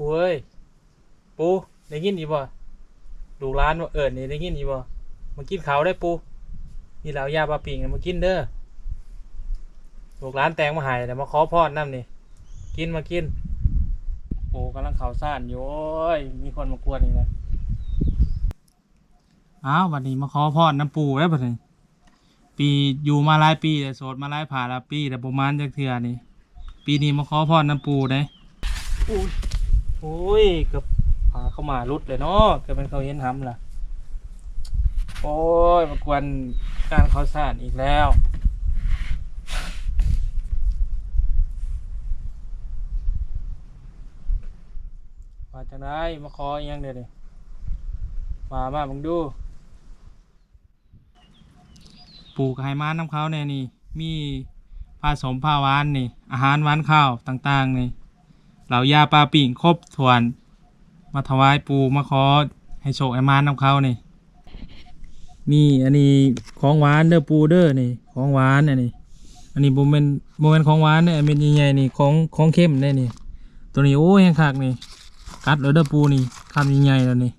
ปูเอ้ยปูได้ยินอีบ่ลูกร้านว่าเอิญนี่ได้ยินอีบ่มากินข้าวได้ปูนี่เรายาปลาปิ่งน่ะมากินเด้อลูกร้านแตงมาใหายแต่มาขอพรน้ำนี่กินมากินปูกำลังข่าวซ่านอยู่โอ้ยมีคนมากวนนี่นะอ้าววันนี้มาขอพรน้ำปูแล้วบัดนี้ปีอยู่มาหลายปีแต่โสดมาหลายผ่าหลายปีแต่ประมาณจักเทื่อนี่ปีนี้มาขอพรน้ำปูได้อุ้ย โอ้ยกับพาเข้ามารุดเลยเนาะกิดเป็นเขาเห็นทำล่ะ โอ้ยมากวนการเขาสานอีกแล้ว มาจากไหนมาขออีกอยังเดี๋ยวนี้มามาบังดู ปลูกไฮมาน้ำเขาเนี่ยนี่ มีผสมผ้าหวานนี่ อาหารหวานข้าวต่าง ๆ นี่ เหล่ายาปลาปิ่งครบถ้วน มาถวายปูมาขอให้โชคไอ้มานน้ำเขานี่มีอันนี้ของหวานเด้อปูเด้อนี่ของหวานอันนี้อันนี้บ่แม่นบ่แม่นของหวานเนี่ยเม็ดใหญ่ๆนี่ของของเข้มเนี่ยนี่ตัวนี้โอ้ยแห้งคักนี่กัดเลยเด้อปูนี่คำใหญ่ๆแล้วนี่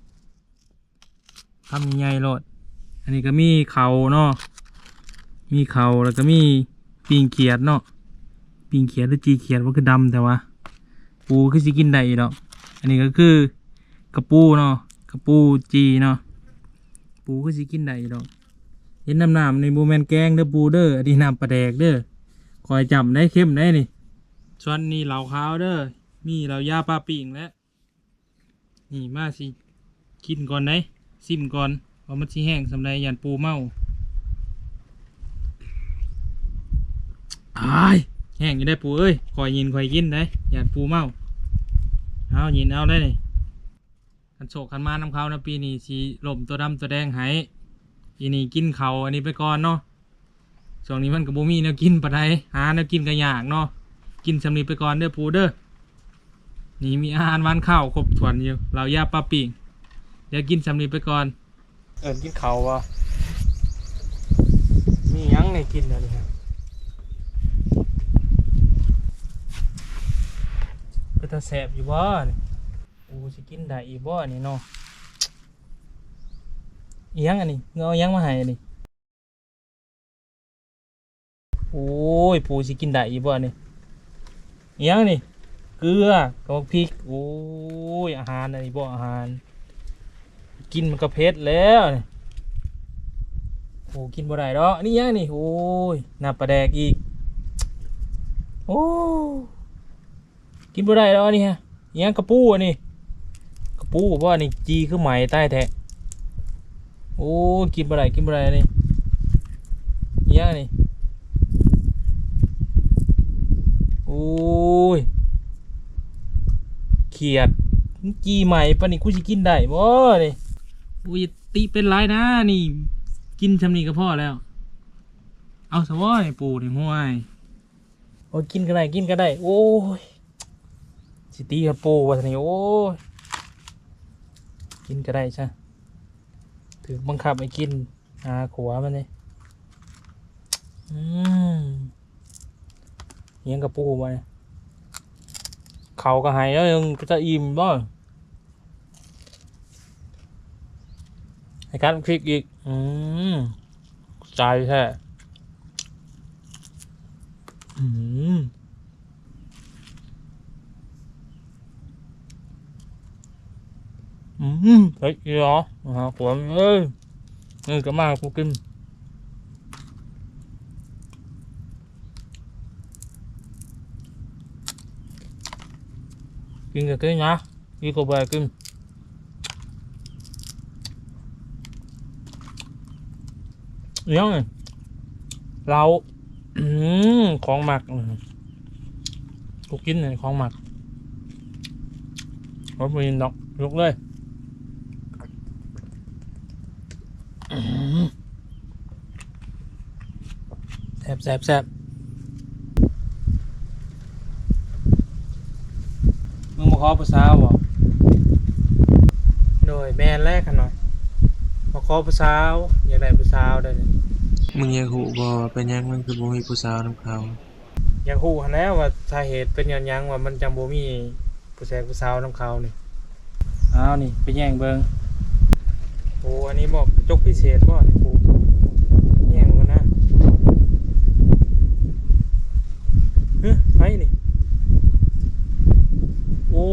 คำใหญ่ๆโลดอันนี้ก็มีเขาเนาะมีเขาแล้วก็มีปิงเขียดเนาะปิงเขียดหรือจีเขียดว่าคือดำแต่ว่า ปูคือสิกินได้อีดอกอันนี้ก็คือกระปูเนาะกระปูจีเนาะปูคือสิกินได้อีดอกเห็นน้ำน้ำในบูแมนแกงเด้อปูเด้ออันนี้น้ำปลาแดกเด้อคอยจำได้เข้มได้นี่ส่วนนี้เหล่าขาวเด้อมีเหล่ายาปลาปิ่งแล้วนี่มาสิกินก่อนได้ซิมก่อนว่ามันสิแห้งสำไรยันปูเมาอาย แห้งอยู่ได้ปูเอ้ยคอยยินคอยกินได้อย่าปูเมาเอายินเอาได้นี่คันโศกคันมาน้ำเขานะปีนี้สีลมตัวดำตัวแดงหายปีนี้กินเขาอันนี้ไปก่อนเนาะช่วงนี้มันกับบูมีแนวกินปะไดหาแนวกินกันยากเนาะกินสำนีไปก่อนเด้อปูเด้อนี่มีอาหารวานข้าวครบถ้วนอยู่เราย่าปลาปิ่งเดี๋ยวกินสำนีไปก่อนเอินกินเขาวะมียังในกินอะไรครับ ก็จะแสบอยู่บ่นี่กูสิกินได้อีบ่นี่เนาะอียังอันนี้เงาอิหยังมาให้อันนี้โอ้ยปูสิกินได้อีบ่นี่อียังนี่เกลือกับพริกโอ้ยอาหารอันนี้บ่อาหาร กินมันก็เผ็ดแล้วนี่โอ้กินบ่ได้ดอกอันนี่ยังนี่โอ้ยหน้ำปลาแดกอีกโอ้ กินบ่ได้แล้วนี่ฮะยังกระปูอันนี้กระปูเพราะอันนี้จีคือไหมใต้แท้โอ้กินบ่ได้กินบ่ได้นนี้อิหยังนนี้โอ้ยเขียดจีใหม่ปะนี่กูสิกินได้บ่นี่อุ้ยติเป็นไรนะนี่ กินชำนี้ก็พอแล้ว เอาสวอยปูนี่ห้วยโอ้กินก็ได้กินก็ได้ โอ้ย สิตีกับปูว่าทนี่โอ้ยกินก็ได้ใช่ถือบังคับให้กินหาขวามันเลยอืมเลี้ยงกับปูมาเนี่ยเขาก็หายแล้วยังจะอิ่มบ่ให้การคลิกอีก อืมใจแท้อืม อืมเฮ้ยเหรอหาขวดเอ้ยนี่ก็มากูกินกินกับ cái nhá đi cô về kim nhớ này เราอืมของหมักกูกินเนี่ยของหมักรถมีดอกยกเลย แซบแซบแซบมึงมาขอผู้สาวบ่โดยแม่นแรกกันหน่อยมาขอผู้สาวอยากได้ผู้สาวได้เลยมึงอยากหูบ่เป็นหยังมันคือบ่มีผู้สาวนำเขาอยากฮู้หั้นแหล้วว่าสาเหตุเป็นหยังหยังว่ามันจังบ่มีผู้แซงผู้สาวน้ำเขานี่อ้าวนี่ไปแย่งเบิงโอ้อันนี้บอกจกพิเศษบ่นี่ปูแย่งกันนะเฮ้ยไปนี่ โอ้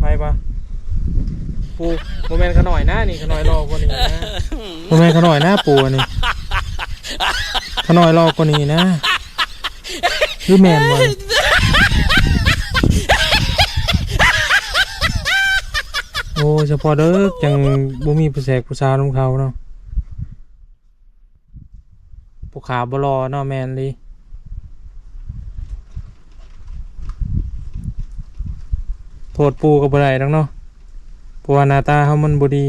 ไปปะ ปูโมเมนต์ขน่อยนะนี่ขน่อยรอกว่านี้นะโมเมนต์ขน่อยนะปูอันนี่ขน่อยรอกว่านี้นะคือแมนบ่นี่โอ้เฉพาะเด้อจังบ่มีผู้แสกผู้สาวนํเขาเนาะผู้ขาบ่รอเนาะแมนเลยโทษปูกับบ่ได้ดังเนาะ เพราะว่าหน้าตาเฮามันบ่ดี